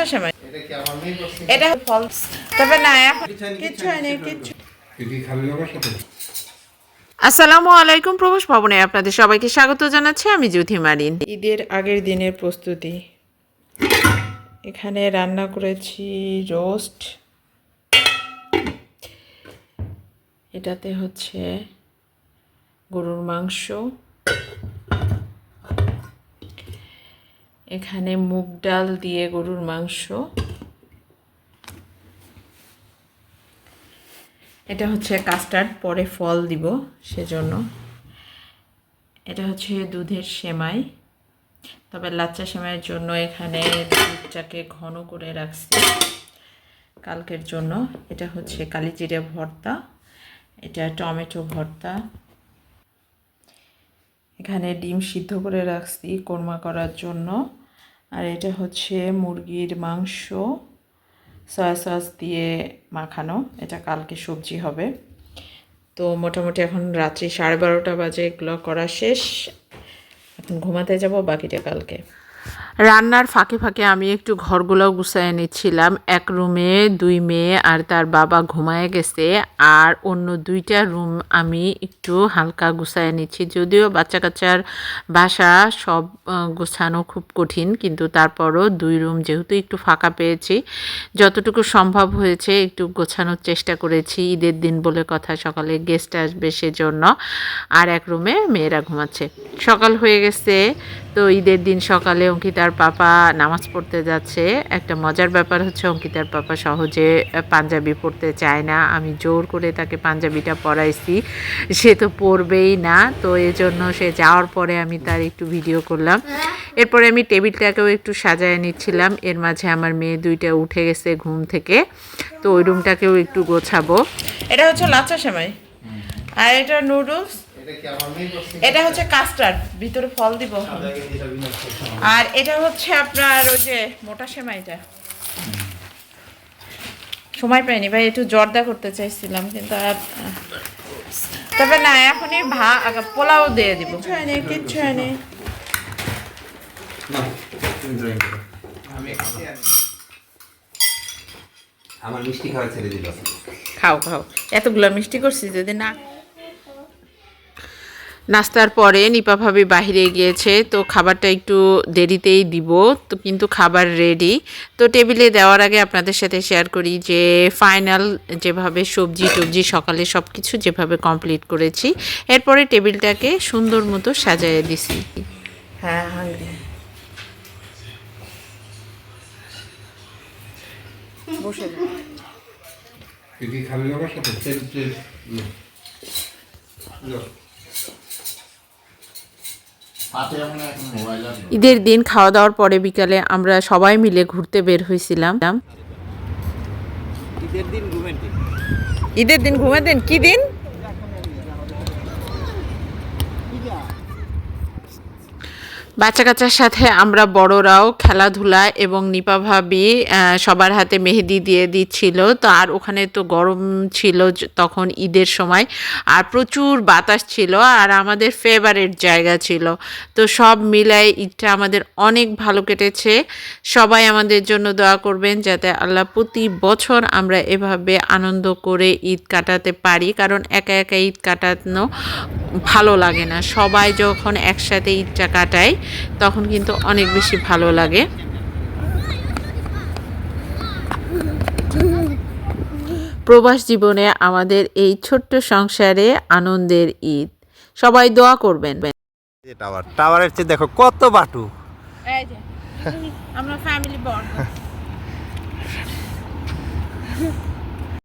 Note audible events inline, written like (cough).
লাচ্চা সেমাই এটা ফলস তবে না এখন কিচ্ছু হয়নি কিচ্ছু। আসসালামু আলাইকুম প্রবেশ ভবনে আপনাদের সবাইকে স্বাগত জানাচ্ছি আমি জ্যোতি মারিন। ঈদের আগের দিনের প্রস্তুতি। এখানে রান্না করেছি রোস্ট এটাতে হচ্ছে গরুর মাংস। এখানে মুগ ডাল দিয়ে গরুর মাংস। এটা হচ্ছে কাস্টার্ড, পরে ফল দিব সেজন্য। এটা হচ্ছে দুধের সেমাই। তবে লাচ্চা সেমাইয়ের জন্য এখানে দুধটাকে ঘন করে রাখছি কালকের জন্য। এটা হচ্ছে কালিজিরে ভর্তা, এটা টমেটো ভর্তা। এখানে ডিম সিদ্ধ করে রাখছি কোরমা করার জন্য। আর এটা হচ্ছে মুরগির মাংস, সয়া সস দিয়ে মাখানো। এটা কালকে সবজি হবে। তো মোটামুটি এখন রাত্রি সাড়ে বারোটা বাজে, এগুলো করা শেষ। এখন ঘুমাতে যাব, বাকিটা কালকে। রান্নার ফাঁকে ফাঁকে আমি একটু ঘরগুলো গুছায় নিচ্ছিলাম। এক রুমে দুই মেয়ে আর তার বাবা ঘুমায় গেছে আর অন্য দুইটা রুম আমি একটু হালকা গুছায় নিচ্ছি। যদিও বাচ্চা কাচ্চার বাসা সব গোছানো খুব কঠিন, কিন্তু তারপরও দুই রুম যেহেতু একটু ফাঁকা পেয়েছি, যতটুকু সম্ভব হয়েছে একটু গোছানোর চেষ্টা করেছি। ঈদের দিন বলে কথা, সকালে গেস্ট আসবে সেজন্য। আর এক রুমে মেয়েরা ঘুমাচ্ছে। সকাল হয়ে গেছে তো ঈদের দিন সকালে অঙ্কিতার পাপা নামাজ পড়তে যাচ্ছে। একটা মজার ব্যাপার হচ্ছে অঙ্কিতার পাপা সহজে পাঞ্জাবি পড়তে চায় না। আমি জোর করে তাকে পাঞ্জাবিটা পরাইছি। সে তো পরবেই না। তো এজন্য সে যাওয়ার পরে আমি তার একটু ভিডিও করলাম। এরপরে আমি টেবিলটাকেও একটু সাজায় নিচ্ছিলাম। এর মাঝে আমার মেয়ে দুইটা উঠে গেছে ঘুম থেকে। তো ওই রুমটাকেও একটু গোছাবো। এটা হচ্ছে লাচ্চা সেমাই। আর এটা নুডলস এটা হচ্ছে কাস্টার্ড ভিতরে ফল দিব। আর এটা হচ্ছে আপনার ওই যে মোটা সেমাইটা সময় পাইনি ভাই একটু জর্দা করতে চাইছিলাম কিন্তু আর তবে না এখনই ভা পোলাও দিয়ে দিব। কিচ্ছু হয়নি কিচ্ছু হয়নি। আমার মিষ্টি খাওয়া ছেড়ে দিল। খাও খাও। এতগুলো মিষ্টি করছি যদি না নাস্তার পরে নিপা ভাবি বাহিরে গিয়েছে তো খাবারটা একটু দেরিতেই দিব তো কিন্তু খাবার রেডি তো টেবিলে দেওয়ার আগে আপনাদের সাথে শেয়ার করি যে ফাইনাল যেভাবে সবজি টবজি সকালে সব কিছু যেভাবে কমপ্লিট করেছি এরপরে টেবিলটাকে সুন্দর মতো সাজায় দিছি। হ্যাঁ বসে খালি যাবার সাথে? ঈদের দিন খাওয়া দাওয়ার পরে বিকালে আমরা সবাই মিলে ঘুরতে বের হয়েছিলাম। ঈদের দিন ঘুমের দিন। ঈদের দিন ঘুমে দিন? কি দিন? বাচ্চা কাচ্চার সাথে আমরা বড়রাও খেলাধুলা এবং নিপা ভাবি সবার হাতে মেহেদি দিয়ে দিচ্ছিল। তো আর ওখানে তো গরম ছিল তখন ঈদের সময়। আর প্রচুর বাতাস ছিল আর আমাদের ফেভারেট জায়গা ছিল। তো সব মিলাই ঈদটা আমাদের অনেক ভালো কেটেছে। সবাই আমাদের জন্য দোয়া করবেন যাতে আল্লাহ প্রতি বছর আমরা এভাবে আনন্দ করে ঈদ কাটাতে পারি। কারণ একা একা ঈদ কাটানো ভালো লাগে না। সবাই যখন একসাথে ঈদটা কাটায় তখন কিন্তু অনেক বেশি ভালো লাগে। প্রবাস জীবনে আমাদের এই ছোট্ট সংসারে আনন্দের ঈদ। সবাই দোয়া করবেন। টাওয়ার টাওয়ারের চেয়ে দেখো কত বাটু। আমরা ফ্যামিলি বড়। (laughs)